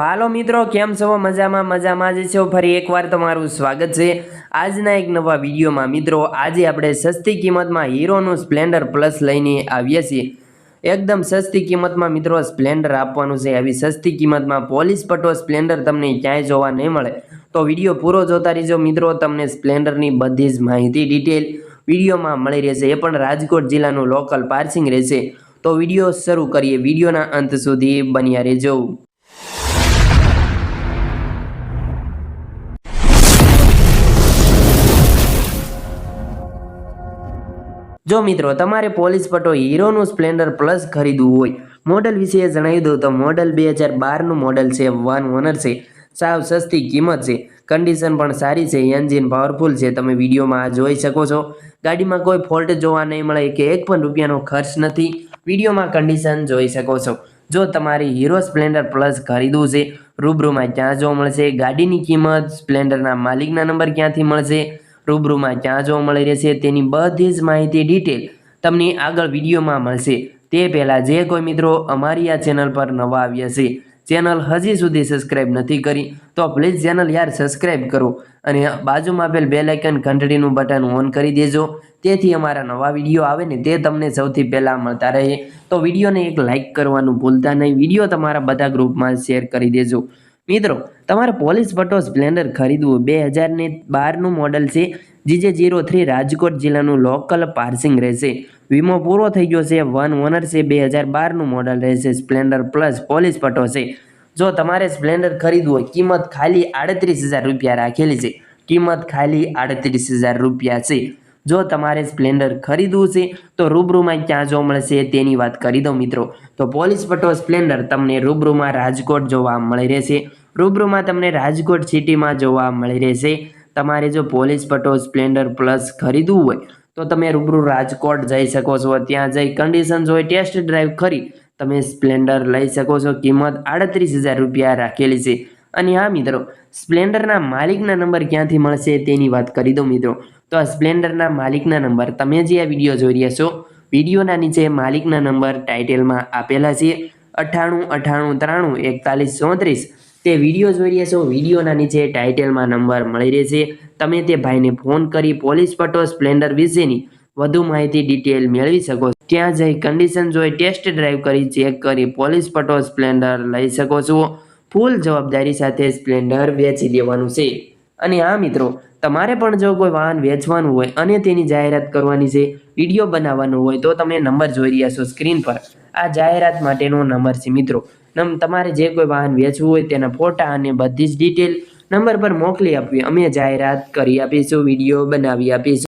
હાલો મિત્રો, કેમ છો? મજામાં મજામાં જ છો? ફરી એકવાર તમારું સ્વાગત છે આજના એક નવા વિડીયોમાં. મિત્રો, આજે આપણે સસ્તી કિંમતમાં હીરોનું સ્પ્લેન્ડર પ્લસ લઈને આવીએ છીએ. એકદમ સસ્તી કિંમતમાં મિત્રો સ્પ્લેન્ડર આપવાનું છે. આવી સસ્તી કિંમતમાં પોલીસ પટો સ્પ્લેન્ડર તમને ક્યાંય જોવા નહીં મળે. તો વીડિયો પૂરો જોતા રહેજો. મિત્રો, તમને સ્પ્લેન્ડરની બધી જ માહિતી ડિટેલ વિડીયોમાં મળી રહેશે. એ પણ રાજકોટ જિલ્લાનું લોકલ પાર્સિંગ રહેશે. તો વીડિયો શરૂ કરીએ. વિડીયોના અંત સુધી બન્યા રહેજો. જો મિત્રો, તમારે પોલીસ પટો હીરોનું સ્પ્લેન્ડર પ્લસ ખરીદવું હોય, મોડલ વિશે જણાવી દઉં તો મોડલ બે હજાર બારનું મોડલ છે, વન ઓનર છે, સાવ સસ્તી કિંમત છે, કન્ડિશન પણ સારી છે, એન્જિન પાવરફુલ છે, તમે વિડીયોમાં આ જોઈ શકો છો. ગાડીમાં કોઈ ફોલ્ટ જોવા નહીં મળે કે એક પણ રૂપિયાનો ખર્ચ નથી, વિડીયોમાં કન્ડિશન જોઈ શકો છો. જો તમારે હીરો સ્પ્લેન્ડર પ્લસ ખરીદવું છે, રૂબરૂમાં ક્યાં જોવા મળશે, ગાડીની કિંમત, સ્પ્લેન્ડરના માલિકના નંબર ક્યાંથી મળશે રૂબરૂમાં ક્યાં જોવા મળી રહેશે તેની બધી જ માહિતી ડિટેલ તમને આગળ વિડીયોમાં મળશે. તે પહેલાં જે કોઈ મિત્રો અમારી આ ચેનલ પર નવા આવ્યા છે ચેનલ હજી સુધી સબસ્ક્રાઇબ નથી કરી, તો પ્લીઝ ચેનલ યાર સબસ્ક્રાઇબ કરો અને બાજુમાં આપેલ બે લાઇકન ઘંટડીનું બટન ઓન કરી દેજો. તેથી અમારા નવા વીડિયો આવે ને તે તમને સૌથી પહેલાં મળતા રહે. તો વિડીયોને એક લાઇક કરવાનું ભૂલતા નહીં. વીડિયો તમારા બધા ગ્રુપમાં શેર કરી દેજો. મિત્રો, તમારે પોલીસ પટો સ્પ્લેન્ડર ખરીદવું બે હજારને બારનું મોડલ છે, જીજે જીરો થ્રી રાજકોટ જિલ્લાનું લોકલ પાર્સિંગ રહેશે. વીમો પૂરો થઈ ગયો છે, વન ઓનર છે, બે હજાર બારનું મોડલ રહેશે, સ્પ્લેન્ડર પ્લસ પોલીસ પટો છે. જો તમારે સ્પ્લેન્ડર ખરીદવું હોય, કિંમત ખાલી આડત્રીસ હજાર રૂપિયા રાખેલી છે. કિંમત ખાલી આડત્રીસ હજાર રૂપિયા છે. જો તમારે સ્પ્લેન્ડર ખરીદવું છે, તો રૂબરૂમાં ક્યાં જોવા મળશે તેની વાત કરી દઉં મિત્રો. તો પોલીસ પટો સ્પ્લેન્ડર તમને રૂબરૂમાં રાજકોટ જોવા મળી રહેશે. રૂબરૂમાં તમને રાજકોટ સિટીમાં જોવા મળી રહેશે. તમારે જો પોલીસ પટો સ્પ્લેન્ડર પ્લસ ખરીદવું હોય, તો તમે રૂબરૂ રાજકોટ જઈ શકો છો. ત્યાં જઈ કન્ડિશન હોય ટેસ્ટ ડ્રાઈવ કરી તમે સ્પ્લેન્ડર લઈ શકો છો. કિંમત આડત્રીસ હજાર રૂપિયા રાખેલી છે. અને હા મિત્રો, સ્પ્લેન્ડરના માલિકના નંબર ક્યાંથી મળશે તેની વાત કરી દઉં મિત્રો. તો આ સ્પ્લેન્ડરના માલિકના નંબર તમે જે આ વીડિયો જોઈ રહ્યા છો, વિડીયોના નીચે માલિકના નંબર ટાઇટેલમાં આપેલા છે, અઠ્ઠાણું અઠ્ઠાણું, ત્રાણું, એકતાલીસ, ચોત્રીસ. તે વીડિયો જોઈ રહ્યા છો, વિડીયોના નીચે ટાઇટેલમાં નંબર મળી રહેશે તમે તે ભાઈને ફોન કરી પોલીસ પટો સ્પ્લેન્ડર વિશેની વધુ માહિતી, ડિટેલ મેળવી શકો ત્યાં જઈ કન્ડિશન જોઈ ટેસ્ટ ડ્રાઈવ કરી ચેક કરી પોલીસ પટો સ્પ્લેન્ડર લઈ શકો છો. ફૂલ જવાબદારી સાથે સ્પ્લેન્ડર વેચી દેવાનું છે. અને આ મિત્રો, તમારે પણ જો કોઈ વાહન વેચવાનું હોય અને તેની જાહેરાત કરવાની છે વીડિયો બનાવવાનો હોય, તો તમે નંબર જોઈ રહ્યા છો સ્ક્રીન પર. આ જાહેરાત માટેનો નંબર છે મિત્રો. નમ, તમારે જે કોઈ વાહન વેચવું હોય તેના ફોટા અને બધી જ ડિટેલ નંબર પર મોકલી આપવી. અમે જાહેરાત કરી આપીશું, વીડિયો બનાવી આપીશું.